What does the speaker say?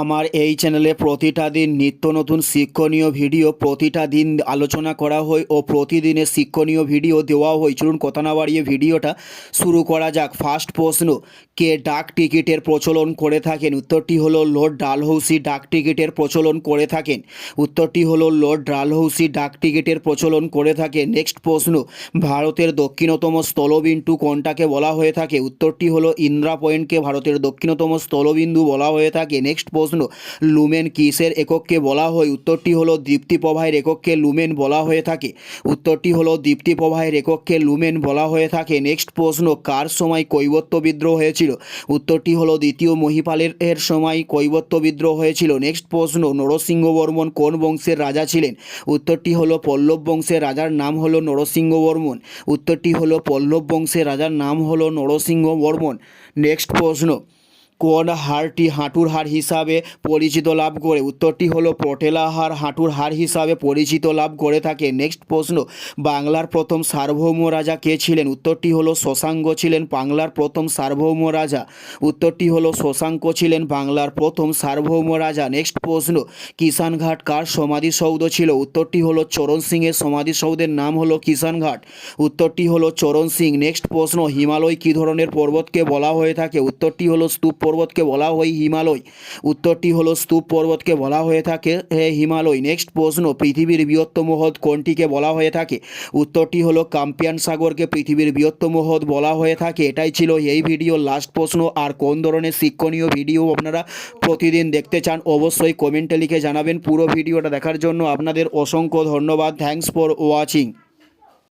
আমার এই চ্যানেলে প্রতিটা দিন নিত্য নতুন শিক্ষণীয় ভিডিও প্রতিটা দিন আলোচনা করা হয় ও প্রতিদিনের শিক্ষণীয় ভিডিও দেওয়া হয়। চলুন কথা না বাড়িয়ে ভিডিওটা শুরু করা যাক। ফার্স্ট প্রশ্ন, কে ডাক টিকিটের প্রচলন করে থাকেন? উত্তরটি হলো লর্ড ডালহৌসি ডাক টিকিটের প্রচলন করে থাকেন। উত্তরটি হলো লর্ড ডালহৌসি ডাক টিকিটের প্রচলন করে থাকে। নেক্সট প্রশ্ন, ভারতের দক্ষিণতম স্থলবিন্দু কোনটাকে বলা হয়ে থাকে? উত্তরটি হলো ইন্দ্রা পয়েন্টকে ভারতের দক্ষিণতম স্থলবিন্দু বলা হয়ে থাকে। নেক্সট প্রশ্ন। লুমেন কিসের একককে বলা হয়? উত্তরটি হলো দীপ্তি প্রবাহের একককে লুমেন বলা হয়ে থাকে। উত্তরটি হলো দীপ্তি প্রবাহের একককে লুমেন বলা হয়ে থাকে। নেক্সট প্রশ্ন, কার সময় কৈবত্য বিদ্রোহ হয়েছিল? উত্তরটি হলো দ্বিতীয় মহিপালের এর সময় কৈবত্য বিদ্রোহ হয়েছিল। নেক্সট প্রশ্ন নরসিংহ বর্মন কোন বংশের রাজা ছিলেন? উত্তরটি হলো পল্লব বংশের রাজার নাম হলো নরসিংহ বর্মন উত্তরটি হলো পল্লব বংশের রাজার নাম হলো নরসিংহ বর্মন নেক্সট প্রশ্ন কোন হাড়টি হাঁটুর হাড় হিসাবে পরিচিত লাভ করে? উত্তরটি হলো পটেলা হাড় হাঁটুর হাড় হিসাবে পরিচিত লাভ করে থাকে। নেক্সট প্রশ্ন, বাংলার প্রথম সার্বভৌম রাজা কে ছিলেন? উত্তরটি হলো শশাঙ্ক ছিলেন বাংলার প্রথম সার্বভৌম রাজা। উত্তরটি হলো শশাঙ্ক ছিলেন বাংলার প্রথম সার্বভৌম রাজা। নেক্সট প্রশ্ন কিষানঘাট কার সমাধিসৌধ ছিল? উত্তরটি হলো চরণ সিংয়ের সমাধিসৌধের নাম হলো কিষানঘাট উত্তরটি হলো চরণ সিং। নেক্সট প্রশ্ন, হিমালয় কী ধরনের পর্বতকে বলা হয়ে থাকে? উত্তরটি হলো স্তূপ পর্বতকে বলা হয় হিমালয়। উত্তরটি হলো স্তূপ পর্বতকে বলা হয়ে থাকে, হে হিমালয়। নেক্সট প্রশ্ন, পৃথিবীর বৃহত্তম হ্রদ কোনটিকে বলা হয়ে থাকে? উত্তরটি হলো কাম্পিয়ান সাগরকে পৃথিবীর বৃহত্তম হ্রদ বলা হয়ে থাকে। এটাই ছিল এই ভিডিও লাস্ট প্রশ্ন। আর কোন ধরনের শিক্ষণীয় ভিডিও আপনারা প্রতিদিন দেখতে চান, অবশ্যই কমেন্টে লিখে জানাবেন। পুরো ভিডিওটা দেখার জন্য আপনাদের অসংখ্য ধন্যবাদ। Thanks for watching